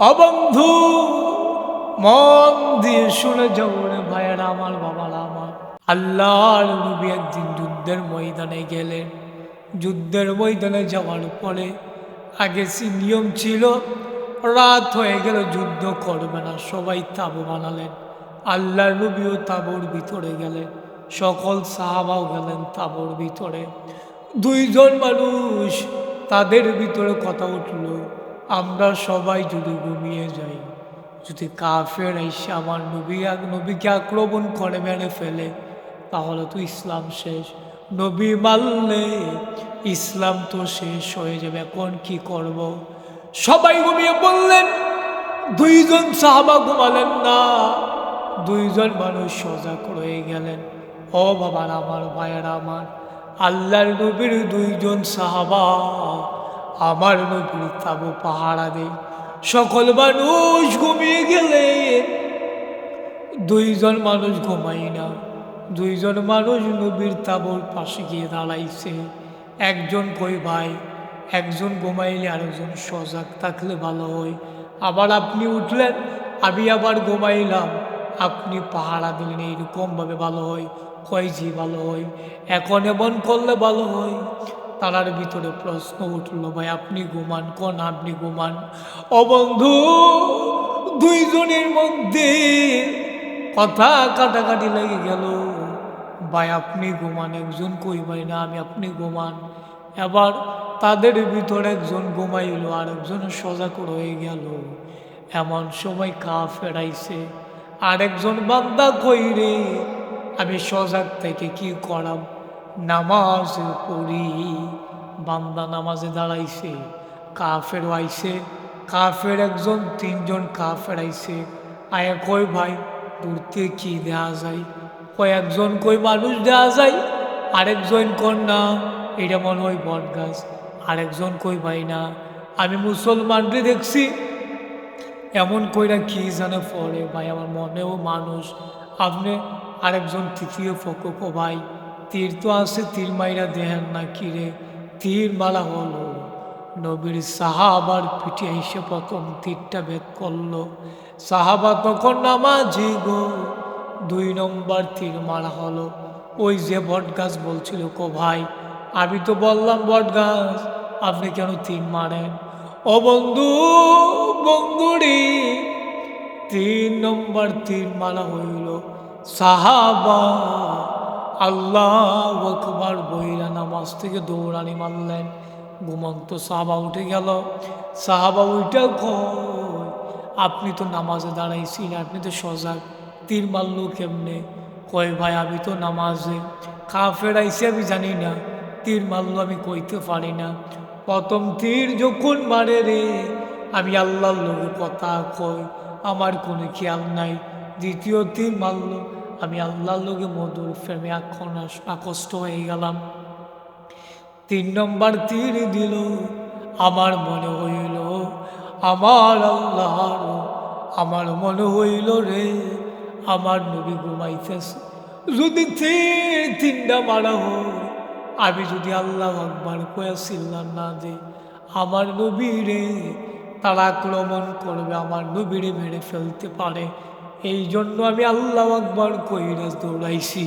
অবন্ধু, মন দিয়ে শুনে যাও রে ভাইয়েরা আমার, বাবারা আমার। আল্লাহর নবী একদিন যুদ্ধের ময়দানে গেলেন। যুদ্ধের ময়দানে যাওয়ার পরে আগে সে নিয়ম ছিল, রাত হয়ে গেল, যুদ্ধ করবে না, সবাই তাবু বানালেন। আল্লাহর নবীও তাবুর ভিতরে গেলেন, সকল সাহাবাও গেলেন তাবুর ভিতরে। দুইজন মানুষ তাদের ভিতরে কথা উঠল আমরা সবাই যদি ঘুমিয়ে যাই, যদি কাফের এসে আমার নবী নবীকে আক্রমণ করে মেরে ফেলে, তাহলে তো ইসলাম শেষ। নবী মানলে ইসলাম তো শেষ হয়ে যাবে, এখন কি করব। সবাই ঘুমিয়ে বললেন দুইজন সাহাবা ঘুমালেন না, দুইজন মানুষ সজাগ রয়ে গেলেন। ও বাবার, আমার ভাইয়ের, আমার আল্লাহর নবীর দুইজন সাহাবা। আমার নবীর তাবু পাহারা দেয়। সকল মানুষ ঘুমিয়ে গেলে। দুইজন মানুষ ঘুমাই না। দুইজন মানুষ নবীর তাবুর পাশে গিয়ে দাঁড়াইছে। একজন কই ভাই, একজন ঘুমাইলে আরেকজন সজাগ থাকলে ভালো হয়। আবার আপনি উঠলেন, আমি আবার ঘুমাইলাম। আপনি পাহারা দিলেন, এইরকমভাবে ভালো হয়। কয় জি ভালো হয়? এখন এমন করলে ভালো হয়? তারার ভিতরে প্রশ্ন উঠল, ভাই, আপনি ঘুমান, কোন আপনি ঘুমান? ও বন্ধু, দুইজনের মধ্যে কথা কাটাকাটি লেগে গেল। ভাই, আপনি ঘুমান, একজন কই ভাই না আমি, আপনি ঘুমান। এবার তাদের ভিতরে একজন ঘুমাইল আর একজন সজাগ হয়ে গেল। এমন সময় কা ফেরাইছে আরেকজন বান্দা কই রে আমি সজাগ থেকে কি করাম? নামাজ পড়ি, বান্দা নামাজে দাঁড়াইছে, কাফের আইছে, কাফের একজন, তিনজন কাফের আইছে। আয়া কই ভাই দূরতে কি দেওয়া যায়? কয়েকজন কই মানুষ দেওয়া যায়। আরেকজন কন না, এটা মনে হয় বট গাছ। আরেকজন কই ভাই, না। আমি মুসলমানকে দেখছি, এমন কইরা কি জানে পড়ে, ভাই, আমার মনেও মানুষ। আপনি আরেকজন তৃতীয় ফকক ভাই তীর তো আছে, তীর মাইরা দেহেন না কিরে তীর মালা হলো। নবীর সাহাবার পিঠে এসে প্রথম তীরটা ভেদ করল। সাহাবা তখন নামাজি গো। দুই নম্বর তীর মারা হলো। ওই যে বট গাছ বলছিল, কো ভাই, আমি তো বললাম বট গাছ আপনি কেন তীর মারেন? ও বন্ধু, বন্ধুরি, তিন নম্বর তীর মারা হইল সাহাবা। আল্লাহ আকবার বইরা নামাজ থেকে দৌড়ানি মারলেন। ঘুমন্ত সাহাবা উঠে গেল। সাহাবা উঠে কয়, আপনি তো নামাজে দাঁড়াইছেন, আপনি তো সজাগ, তীর মারল কেমনে? কয়, ভাই, আমি তো নামাজে খা ফেরাইছি আমি জানি না, তীর মারলো আমি কইতে পারি না। প্রথম তীর যখন মারে রে, আমি আল্লাহর লোকের কথা কই, আমার কোনো খেয়াল নাই। দ্বিতীয় তীর মারলো আমি আল্লাহর লোকে মধুর প্রেমে এখন আকষ্ট হয়ে গেলাম। তিন নম্বর তীর দিল, আমার মনে হইল, আমার আল্লাহ আমার মনে হইল রে, আমার নবী ঘুমাইতেছে। যদি তিনটা মারা হয়, আমি যদি আল্লাহ আকবার কয়া সিল্লার না দে, আমার নবী রে, তারা আক্রমণ করবে, আমার নবীরে মেরে ফেলতে পারে। এই জন্য আমি আল্লাহ আকবার কইরা দৌড়াইছি।